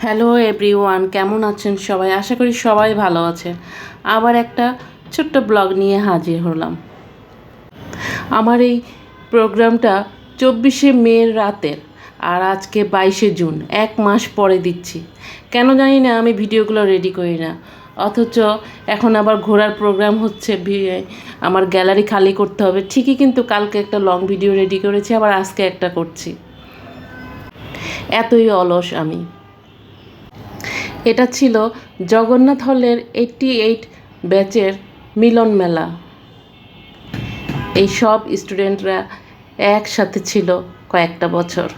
Hello everyone কেমন আছেন সবাই? আশা করি সবাই ভালো আছেন আবার একটা ছোট্ট ব্লগ নিয়ে হাজির হলাম। আমার এই প্রোগ্রামটা চব্বিশে মের রাতের আর আজকে বাইশে জুন, এক মাস পরে দিচ্ছি। কেন জানি না আমি ভিডিওগুলো রেডি করি না। অথচ এখন আবার ঘোরার প্রোগ্রাম হচ্ছে আমার গ্যালারি খালি করতে হবে। ঠিকই কিন্তু কালকে একটা লং ভিডিও রেডি করেছি, আবার আজকে একটা করছি। এতই অলস আমি। এটা ছিল জগন্নাথ হলের এইটটি এইট ব্যাচের মিলন মেলা। এই সব স্টুডেন্টরা একসাথে ছিল কয়েকটা বছর।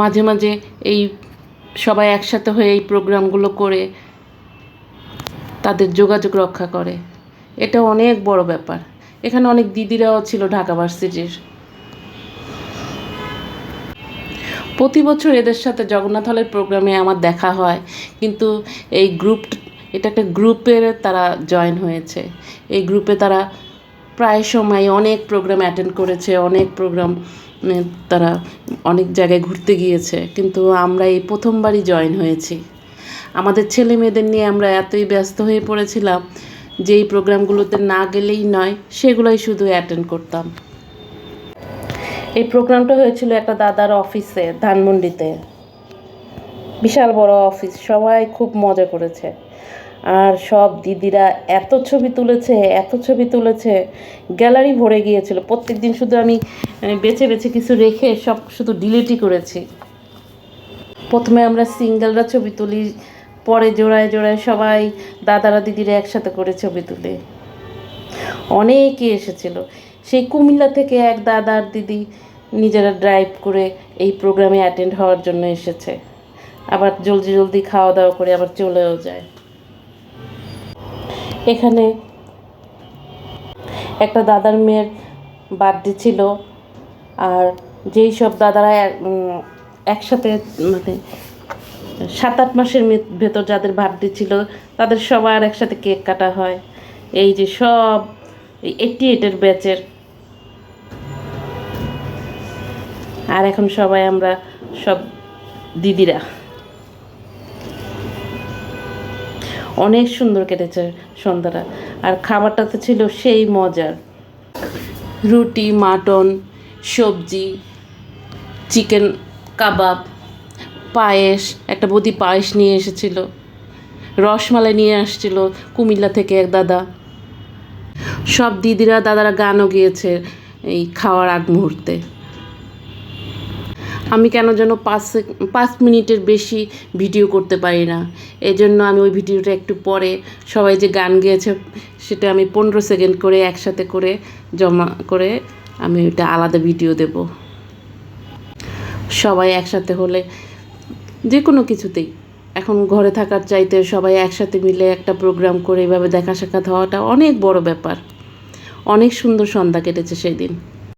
মাঝে মাঝে এই সবাই একসাথে হয়ে এই প্রোগ্রামগুলো করে তাদের যোগাযোগ রক্ষা করে। এটা অনেক বড় ব্যাপার। এখানে অনেক দিদিরাও ছিল ঢাকা ভার্সিটির। প্রতি বছর এদের সাথে জগন্নাথ হলের প্রোগ্রামে আমার দেখা হয়। কিন্তু এই গ্রুপ এটা একটা গ্রুপের তারা জয়েন হয়েছে। এই গ্রুপে তারা প্রায় সময় অনেক প্রোগ্রাম অ্যাটেন্ড করেছে, অনেক প্রোগ্রাম তারা অনেক জায়গায় ঘুরতে গিয়েছে। কিন্তু আমরা এই প্রথমবারই জয়েন হয়েছি। আমাদের ছেলে মেয়েদের নিয়ে আমরা এতই ব্যস্ত হয়ে পড়েছিলাম যে এই প্রোগ্রামগুলোতে না গেলেই নয়, সেগুলোই শুধু অ্যাটেন্ড করতাম। এই প্রোগ্রামটা হয়েছিল একটা দাদার অফিসে ধানমন্ডিতে। বিশাল বড় অফিস সবাই খুব মজা করেছে। আর সব দিদিরা এত ছবি তুলেছে, এত ছবি তুলেছে। গ্যালারি ভরে গিয়েছিল। প্রত্যেক দিন শুধু আমি বেছে বেছে কিছু রেখে সব শুধু ডিলিটই করেছি। প্রথমে আমরা সিঙ্গেলরা ছবি তুলি, পরে জোড়ায় জোড়ায় সবাই দাদারা দিদিরা একসাথে করে ছবি তুলে। অনেকে এসেছিল। সেই কুমিল্লা থেকে এক দাদার দিদি নিজেরা ড্রাইভ করে এই প্রোগ্রামে অ্যাটেন্ড হওয়ার জন্য এসেছে। আবার জলদি জলদি খাওয়া দাওয়া করে আবার চলেও যায়। এখানে একটা দাদার মেয়ের বার্থডে ছিল আর যেই সব দাদারা এক- একসাথে মানে সাত আট মাসের ভেতর যাদের বার্থডে ছিল, তাদের সবার একসাথে কেক কাটা হয়। এই যে সব এইটি এইটের ব্যাচের। আর এখন সবাই আমরা সব দিদিরা। অনেক সুন্দর কেটেছে সন্ধ্যাটা। আর খাবারটা তো ছিল সেই মজার। রুটি, মাটন, সবজি, চিকেন কাবাব, পায়েস, একটা বদি পায়েস নিয়ে এসেছিল। রসমালাই নিয়ে আসছিল কুমিল্লা থেকে এক দাদা। সব দিদিরা, দাদারা গানও গিয়েছে এই খাওয়ার আগ মুহূর্তে। আমি কেন যেন পাঁচ পাঁচ মিনিটের বেশি ভিডিও করতে পারি না। এই জন্য আমি ওই ভিডিওটা একটু পরে সবাই যে গান গেয়েছে, সেটা আমি পনেরো সেকেন্ড করে একসাথে করে জমা করে আমি ওইটা আলাদা ভিডিও দেব। সবাই একসাথে হলে যে কোনো কিছুতেই। এখন ঘরে থাকার চাইতে সবাই একসাথে মিলে একটা প্রোগ্রাম করে এভাবে দেখা সাক্ষাৎ হওয়াটা অনেক বড় ব্যাপার। অনেক সুন্দর সন্ধ্যা কেটেছে সেই দিন